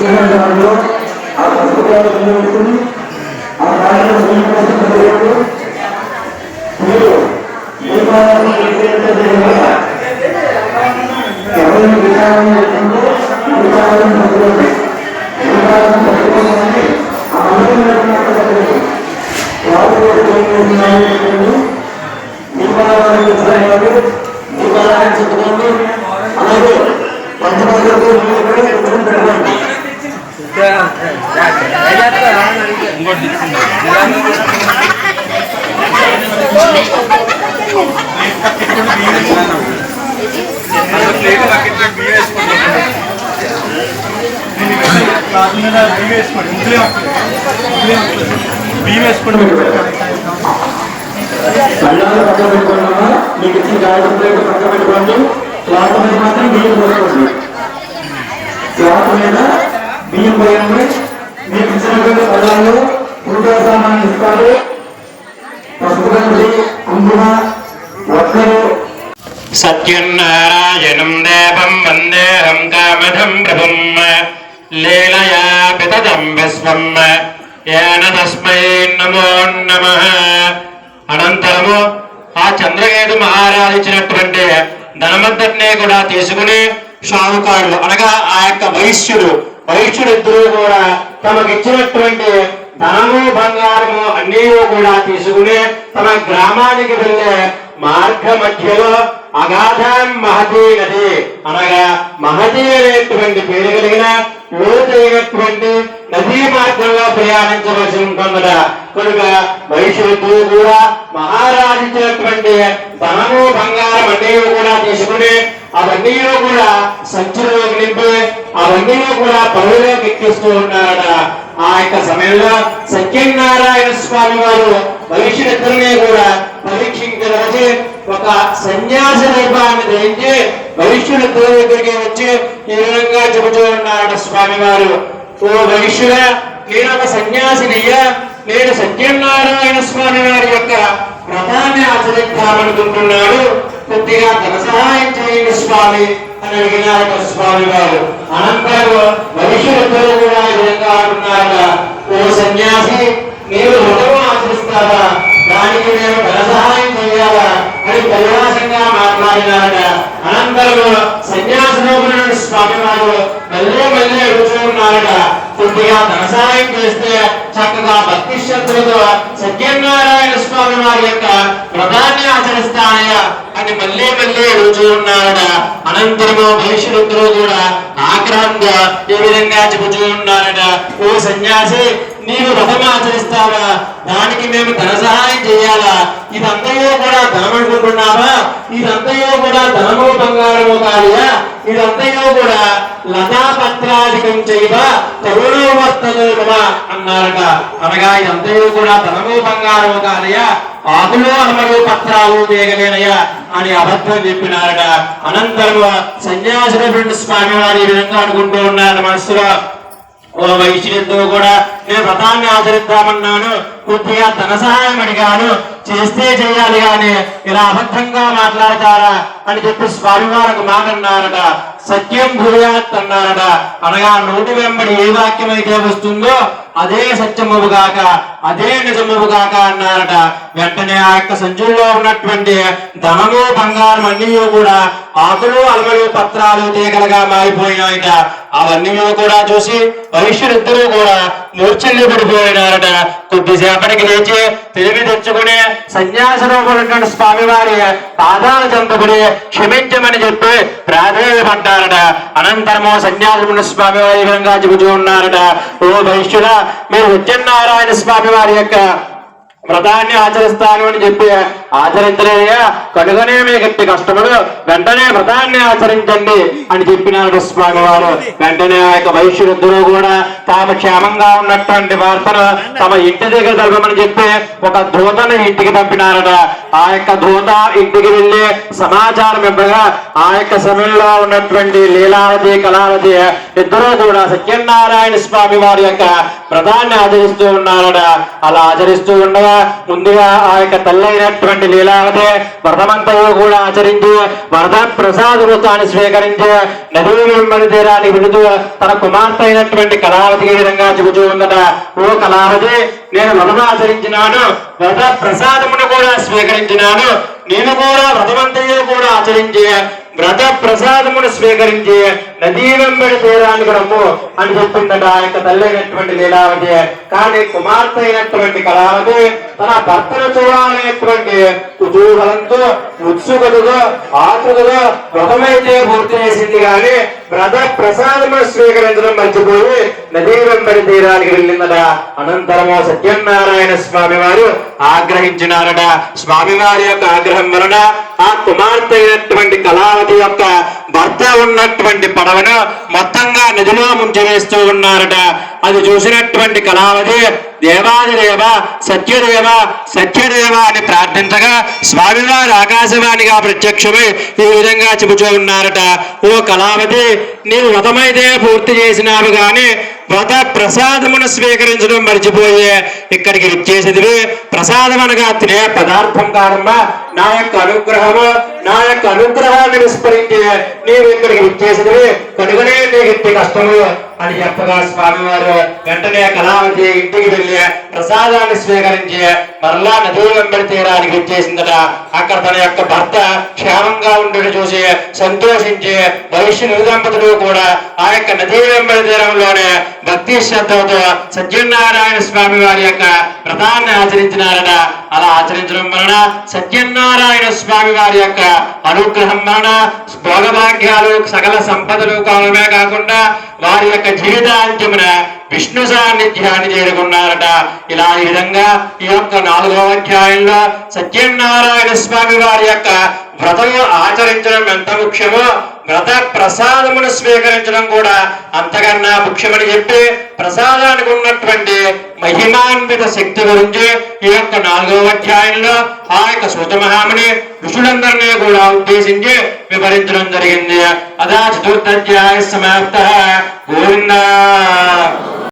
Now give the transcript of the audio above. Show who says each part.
Speaker 1: ఇటువంటి దాంట్లో ఆ పుస్తకాలు వినియోగించుకుని ఆ కార్యక్రమం మీరు దీపావళి ఎవరిని విచారణ చేస్తుందో విచారణ పట్టుకోండి. విచారణ పట్టుకోమని ఆ అనుకున్నట్టు వాళ్ళు అలాగే పెట్టుకోండి.
Speaker 2: బియ్యం వేసుకోండి
Speaker 1: కళ్ళాలు పక్క మీకు ఇచ్చిన గాజు ప్లేట్ పక్క పెట్టుకోండి క్లాత్ మీద మాత్రం బియ్యం పోసుకోండి క్లాత్ మీద బియ్యం పోయండి. మీకు ఇచ్చినటువంటి పదాల్లో పూజా సామాన్ ఇస్తారు. పసుపు గంజి కుంకుమ ఒక్కరు
Speaker 3: సత్యనారాయణం దేవం వందేహం కామధం ప్రభుం. లీలయా పితదం విశ్వం. ఏన తస్మై నమో నమ. అనంతరము ఆ చంద్రకేతు మహారాజు ఇచ్చినటువంటి ధనమంతటినీ కూడా తీసుకుని షావుకారులు అనగా ఆ యొక్క వైశ్యులు వైశ్యుడు ఇద్దరు కూడా తమకు ఇచ్చినటువంటి ధనము బంగారము అన్నీ కూడా తీసుకుని తమ గ్రామానికి వెళ్ళే మార్గ మధ్యలో అగాధం మహతీ నది అనగా మహతి అనేటువంటి పేరు కలిగిన లోతైనటువంటి నదీ మార్గంలో ప్రయాణించవలసి ఉంటుందట. కనుక వైశ్యుడు కూడా మహారాజు ఇచ్చినటువంటి ధనము బంగారం అన్నీ కూడా తీసుకుని అవన్నీలో కూడా సంచులలోకి నింపి అవన్నీలో కూడా పరువులోకి ఎక్కిస్తూ ఉన్నారట. ఆ యొక్క సమయంలో సత్యనారాయణ స్వామి వారు వైశ్యులిద్దరినీ కూడా పరీక్షించవలసి ఒక సన్యాస రూపాన్ని ధరించి వైశ్యులిద్దరి దగ్గరికి వచ్చి ఈ విధంగా చెబుతూ ఉన్నారట స్వామి వారు. ఓ వైశ్యుల నేను ఒక సన్యాసినియ్యా. నేను సత్యనారాయణ స్వామి వారి యొక్క వ్రతాన్ని ఆచరిద్దామనుకుంటున్నాడు కొద్దిగా ధన సహాయం చేయండి స్వామి అని అడిగినారట స్వామి గారు. అనంతరం మనుషులిద్దరూ కూడా ఈ విధంగా అంటున్నారట. ఓ సన్యాసి నీవు వ్రతం ఆశిస్తారా? దానికి నేను ధన సహాయం చేయాలా అని పరిహాసంగా మాట్లాడినారట. అనంతరం సన్యాసలోపన స్వామి వారు మళ్ళీ మళ్ళీ అడుగుతున్నారట కొద్దిగా ధన సహాయం చేస్తే చక్కగా భక్తి శ్రద్ధలతో సత్యనారాయణ స్వామి వారి యొక్క వ్రతాన్ని ఆచరిస్తానయ్యా. అని మళ్ళీ మళ్ళీ రోజు ఉన్నారట అనంతరము భవిష్యత్తులో కూడా ఆగ్రహంగా ఈ విధంగా చెబుతూ ఉన్నారట. ఓ సన్యాసి నీవు వ్రతం ఆచరిస్తావా? దానికి మేము ధన సహాయం చేయాలా? ఇదంతయో కూడా ధనం అనుకుంటున్నావా ఇదంతయో కూడా ధనము బంగారము కాదుయా ఇదంతయో కూడా లతాపత్రాధికం కరుణో కరుణోవర్తనమా అన్నారట. అనగా ఇదంతయో కూడా ధనము బంగారము కాదయా ఆకులు అమలు పత్రాలు వేయగలేనయ్యా అని అబద్ధం చెప్పినారట. అనంతరం సన్యాసుల స్వామి వారి ఈ విధంగా అనుకుంటూ ఉన్నారు మనసులో ఓ వైశ్యుడితో కూడా నేను వ్రతాన్ని ఆచరిద్దామన్నాను. కొద్దిగా ధన సహాయం అడిగాను. చేస్తే చేయాలి కానీ ఇలా అబద్ధంగా మాట్లాడతారా అని చెప్పి స్వామివారికి మాట అన్నారట. సత్యం భూయాత్ అన్నారట. అనగా నోటి వెంబడి ఏ వాక్యం అయితే వస్తుందో అదే సత్యమవు గాక అదే నిజమవు గాక అన్నారట. వెంటనే ఆ యొక్క సంచుల్లో ఉన్నటువంటి ధనము బంగారం అన్నీ కూడా ఆకులు అలమలు పత్రాలు తీగలుగా మారిపోయినాయట. అవన్నీ కూడా చూసి వైశ్యులిద్దరూ కూడా మూర్చల్లి పడిపోయినారట కొద్దిసేపటికి లేచి తెలివి తెచ్చుకుని సన్యాసరూపుడు స్వామి వారి పాదాలు చెందుకుని క్షమించమని చెప్పి ప్రాధాన్యపడ్డారట అనంతరము సన్యాసముని స్వామి వారి విధంగా చెబుతూ ఉన్నారట. ఓ భవిష్యుల మీరు సత్యనారాయణ స్వామి వారి యొక్క వ్రతాన్ని ఆచరిస్తాను అని చెప్పి ఆచరించలేదయ్యా. కనుగనే మీ గట్టి కష్టముడు వెంటనే వ్రతాన్ని ఆచరించండి అని చెప్పినారు స్వామి వారు. వెంటనే ఆ యొక్క వైశ్యులిద్దరూ కూడా తాము క్షేమంగా ఉన్నటువంటి వార్తను తమ ఇంటి దగ్గర జరగమని చెప్పి ఒక దూతను ఇంటికి పంపినారట. ఆ యొక్క దూత ఇంటికి వెళ్ళి సమాచారం ఇవ్వగా ఆ యొక్క సమయంలో ఉన్నటువంటి లీలావతి కళావతి ఇద్దరూ కూడా సత్యనారాయణ స్వామి వారి యొక్క వ్రతాన్ని ఆచరిస్తూ ఉన్నారట. అలా ఆచరిస్తూ ఉండగా ముందుగా ఆ యొక్క తల్లైనటువంటి చేసినటువంటి లీలావతి వ్రతమంతయు కూడా ఆచరించి వరద ప్రసాద వృత్తాన్ని స్వీకరించి నదీ వెంబడి తీరాన్ని విడుతూ తన కుమార్తె అయినటువంటి కళావతి ఈ విధంగా చెబుతూ ఉందట ఓ కళావతి నేను వ్రతం ఆచరించినాను వ్రత ప్రసాదమును కూడా స్వీకరించినాను నేను కూడా వ్రతమంతయు కూడా ఆచరించి వ్రత ప్రసాదమును స్వీకరించి నదీ వెంబడి తీరానికి రమ్ము అని చెప్పిందట ఆ యొక్క తల్లి అయినటువంటి లీలావతి. కానీ కుమార్తె అయినటువంటి కళావతి తన భర్తను చూడాలనేటువంటి కుతూహలంతో ఉత్సుకతతో ఆతృతతో వ్రతమైతే పూర్తి చేసింది. కానీ వ్రత ప్రసాదము స్వీకరించడం మర్చిపోయి నదీ వెంబడి తీరానికి వెళ్ళిందట. అనంతరము సత్యనారాయణ స్వామి వారు ఆగ్రహించినారట. స్వామివారి యొక్క ఆగ్రహం వలన ఆ కుమార్తె అయినటువంటి కళావతి యొక్క భర్త ఉన్నటువంటి పడవను మొత్తంగా నదిలో ముంచివేస్తూ ఉన్నారట. అది చూసినటువంటి కళావతి దేవాదిదేవ సత్యదేవ సత్యదేవ అని ప్రార్థించగా స్వామివారు ఆకాశవాణిగా ప్రత్యక్షమై ఈ విధంగా చెబుతూ ఉన్నారట. ఓ కళావతి నీవు వ్రతమైతే పూర్తి చేసినావు కానీ వ్రత ప్రసాదమును స్వీకరించడం మర్చిపోయే ఇక్కడికి విచ్చేసేది ప్రసాదం అనగా తినే పదార్థం కాదమ్మా. నా యొక్క అనుగ్రహము నా యొక్క అనుగ్రహాన్ని విస్మరించే నీవు ఇక్కడికి విచ్చేసేది కనుగనే నీకు ఇంటి కష్టము అని చెప్పగా స్వామివారు వెంటనే కళావతి ఇంటికి వెళ్ళి ప్రసాదాన్ని స్వీకరించి మరలా నదీ వెంబడి తీరానికి వచ్చేసిందట. అక్కడ తన యొక్క భర్త క్షేమంగా ఉండడం చూసి సంతోషించి వైశ్య దంపతులు కూడా ఆ యొక్క నదీ వెంబడి తీరంలోనే భక్తి శ్రద్ధలతో సత్యనారాయణ స్వామి వారి యొక్క వ్రతాన్ని ఆచరించినారట. అలా ఆచరించడం వలన సత్యనారాయణ స్వామి వారి యొక్క అనుగ్రహం వలన భోగభాగ్యాలు సకల సంపదలు కావడమే కాకుండా వారి యొక్క జీవితాంత్యమున విష్ణు సాన్నిధ్యాన్ని చేరుకున్నారట. ఇలా ఈ విధంగా ఈ యొక్క నాలుగవ అధ్యాయంలో సత్యనారాయణ స్వామి వారి యొక్క వ్రతము ఆచరించడం ఎంత ముఖ్యమో వ్రత ప్రసాదమును స్వీకరించడం కూడా అంతకన్నా ముఖ్యమని చెప్పి ప్రసాదానికి ఉన్నటువంటి మహిమాన్విత శక్తి గురించి ఈ యొక్క నాలుగవ అధ్యాయంలో ఆ యొక్క సూతమహాముని ఋషులందరినీ కూడా ఉద్దేశించి వివరించడం జరిగింది. అదా చతుర్థ అధ్యాయ సమాప్త. గోవిందా.